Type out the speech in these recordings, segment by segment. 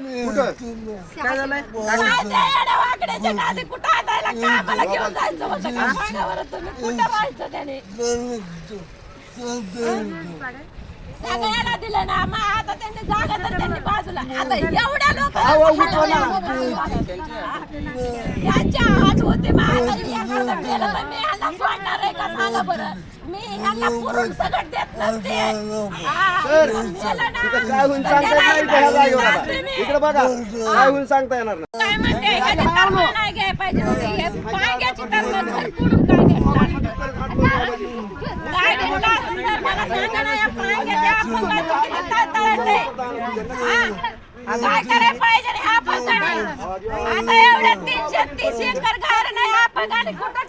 काय झालंय? कुठं आणायला का मला घेऊन जायचं होतं का? सांगावर तुम्ही कुठं राहायचं त्याने? सगळ्याला दिलं ना मग आता त्यांनी जागा तर त्यांनी बाजूला. आता एवढ्या लोकांना यांच्या हात होते मग आता मी सोडणार आहे का? सांगा बरं. मी ह्यांना पुरून सगळं देत नसते हा, सर गेलं ना, इथं काय होईल तर सांगता त्याला येत नाही त्या जागेवर आता. असते मी. इकडे बघा काय होईल सांगता येणार नाही काय म्हणते ह्याची तरतूद नाही घ्यायला पाहिजे होती. हे पांग्याची तरतूद नाही, कुठून काय घेतला? काय घेतला असेल तर मला सांगा ना, या पांग्याच्या अपंगाचं किती तळतळते. हा? काय करायला पाहिजे रे ह्या अपंगाने? आता एवढ्या तीनशे तीस एकर घर नाही अपंगाने कुठं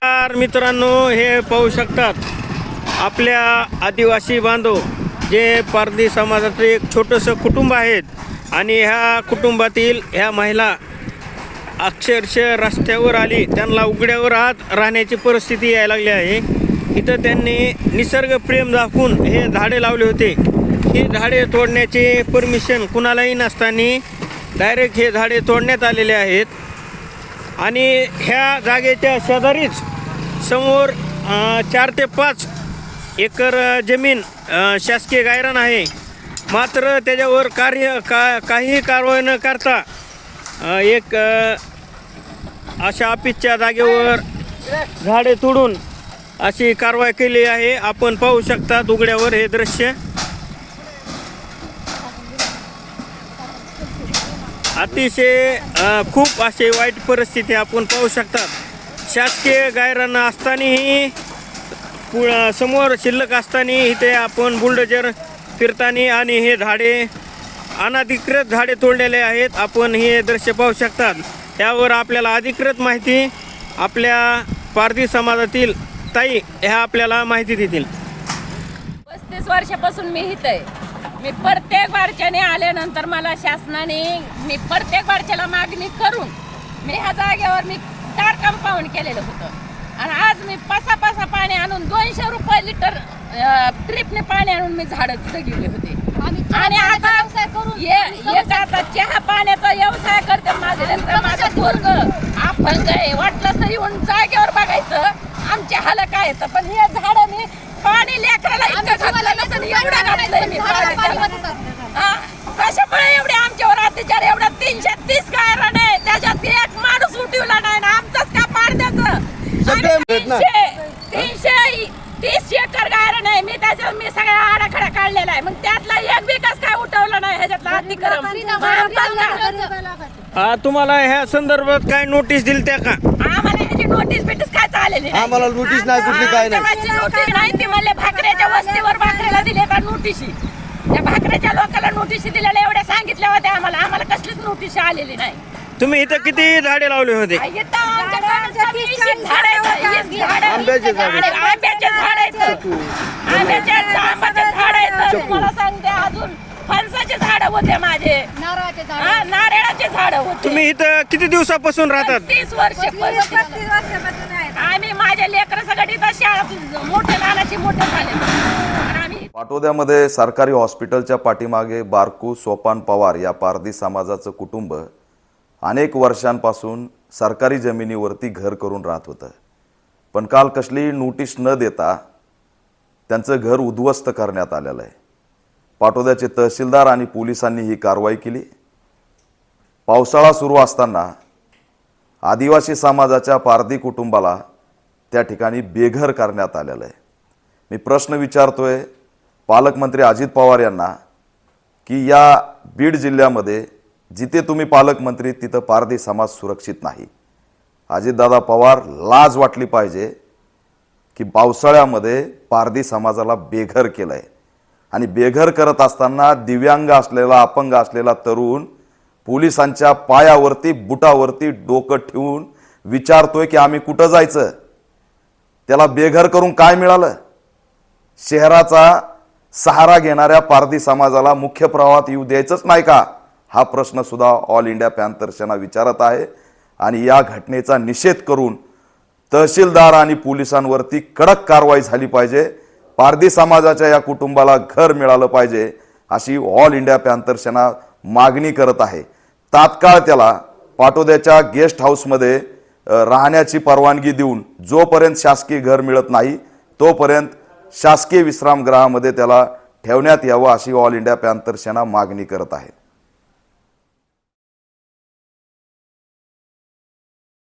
टाकायला मित्रांनो हे पाहू शकतात आपल्या आदिवासी बांधव जे पारधी समाजाचं एक छोटंसं कुटुंब आहेत. आणि ह्या कुटुंबातील ह्या महिला अक्षरशः रस्त्यावर आली. त्यांना उघड्यावर आत राहण्याची परिस्थिती यायला लागली आहे. इथं त्यांनी निसर्ग प्रेम दाखवून हे झाडे लावले होते. ही झाडे तोडण्याचे परमिशन कुणालाही नसताना डायरेक्ट हे झाडे तोडण्यात आलेले आहेत. आणि ह्या जागेच्या शेजारीच समोर चार ते पाच एकर जमीन शासकीय गायरान आहे. मात्र त्याच्यावर कार्य का काहीही कारवाई न करता एक अशा ऑफिसच्या जागेवर झाडे तोडून अशी कारवाई केली आहे. आपण पाहू शकता उघड्यावर हे दृश्य. अतिशय खूप असे वाईट परिस्थिती आपण पाहू शकतात. शासकीय गायरान असतानाही पु समोर शिल्लक असताना इथे आपण बुलडोजर फिरताना आणि हे झाडे अनधिकृत झाडे तोडलेले आहेत. आपण हे दृश्य पाहू शकतात. त्यावर आपल्याला अधिकृत माहिती आपल्या पारधी समाजातील ताई ह्या आपल्याला माहिती देतील. पस्तीस वर्षापासून मी इथं आहे. मी प्रत्येक बारच्याने आल्यानंतर मला शासनाने मी प्रत्येक बारच्याला मागणी करून मी ह्या जागेवर मी चार कंपाऊंड केलेलं होतं. आणि आज मी पासा पासा पाणी आणून दोनशे रुपये लिटर ट्रिपने पाणी आणून मी झाडं जगवले होते. आणि आता ये- एक आता चहा पाण्याचा व्यवसाय करते माझे नंतर माझं पोरग. अपंग आहे वाटलं तर येऊन जागेवर बघायचं. आमच्या हाल काय येतं पण हे झाड मी पाणी लेकराला इतकं घातलं नसेल एवढं घातलंय मी पाणी त्याला. हा? कशामुळे एवढे आमच्यावर अत्याचार एवढा तीनशे तीस गायरण आहे त्याच्यात एक माणूस उठवला नाही ना आमचंच का पाडण्याचं सगळे आहेत ना. तीनशे तीनशे तीस एकर गायरण आहे मी त्याच्यावर मी सगळा आराखडा काढलेला आहे मग त्यातला एक विकास काय उठवला नाही ह्याच्यातला अतिक्रम मग आमचाच का? आ, तुम्हाला ह्या संदर्भात काय नोटीस दिली त्या का? आम्हाला नोटीस बिटीस काय चालेली नाही. आम्हाला नोटीस नाही कुठली काय नाही. आमच्या नोटीस नाही ती म्हणले भाकऱ्याच्या वस्तीवर भाकऱ्याला दिले का नोटीसी त्या भाकऱ्याच्या लोकांना नोटीसी दिलेल्या एवढ्या सांगितल्या होत्या आम्हाला. आम्हाला कसलीच नोटीस आलेली नाही. तुम्ही इथं किती झाडे लावले होते? इथं झाडं आहेत, वीस झाडं. आंब्याचे झाडं. आंब्याचे झाड आहेत. आंब्याचे आंब्याचे झाड आहेत. तुम्हाला सांगते अजून. फणसाचे झाड होते माझे. नारळाचे झाड. हा, नारळाचे झाड होते. तुम्ही इथं किती दिवसापासून राहतात? तीस वर्ष पस्तीस वर्षापासून आहेत आम्ही माझ्या लेकर सगळं इथं शाळा मोठे लहानाचे मोठे झाले. आणि आम्ही पाटोद्यामध्ये सरकारी हॉस्पिटलच्या पाठीमागे बारकू सोपान पवार या पारधी समाजाचं कुटुंब अनेक वर्षांपासून सरकारी जमिनीवरती घर करून राहत होतं. पण काल कसली नोटीस न देता त्यांचं घर उद्ध्वस्त करण्यात आलेलं आहे. पाटोद्याचे तहसीलदार आणि पोलिसांनी ही कारवाई केली. पावसाळा सुरू असताना आदिवासी समाजाच्या पारधी कुटुंबाला त्या ठिकाणी बेघर करण्यात आलेलं आहे. मी प्रश्न विचारतोय पालकमंत्री अजित पवार यांना की या बीड जिल्ह्यामध्ये जिथे तुम्ही पालकमंत्री तिथं पारधी समाज सुरक्षित नाही. अजितदादा पवार लाज वाटली पाहिजे की पावसाळ्यामध्ये पारधी समाजाला बेघर केलं आहे आणि बेघर करत असताना दिव्यांग असलेला अपंग असलेला तरुण पोलिसांच्या पायावरती बुटावरती डोकं ठेवून विचारतोय की आम्ही कुठं जायचं? त्याला बेघर करून काय मिळालं? शहराचा सहारा घेणाऱ्या पारधी समाजाला मुख्य प्रवाहात येऊ द्यायचंच नाही का? हा प्रश्न सुद्धा ऑल इंडिया पॅन्थर्सना विचारत आहे. आणि या घटनेचा निषेध करून तहसीलदार आणि पोलिसांवरती कडक कारवाई झाली पाहिजे. पारधी समाजाच्या या कुटुंबाला घर मिळालं पाहिजे अशी ऑल इंडिया पॅन्थर सेना मागणी करत आहे. तात्काळ त्याला पाटोद्याच्या गेस्ट हाऊसमध्ये राहण्याची परवानगी देऊन जोपर्यंत शासकीय घर मिळत नाही तोपर्यंत शासकीय विश्रामगृहामध्ये त्याला ठेवण्यात यावं अशी ऑल इंडिया पॅन्थर सेना मागणी करत आहे.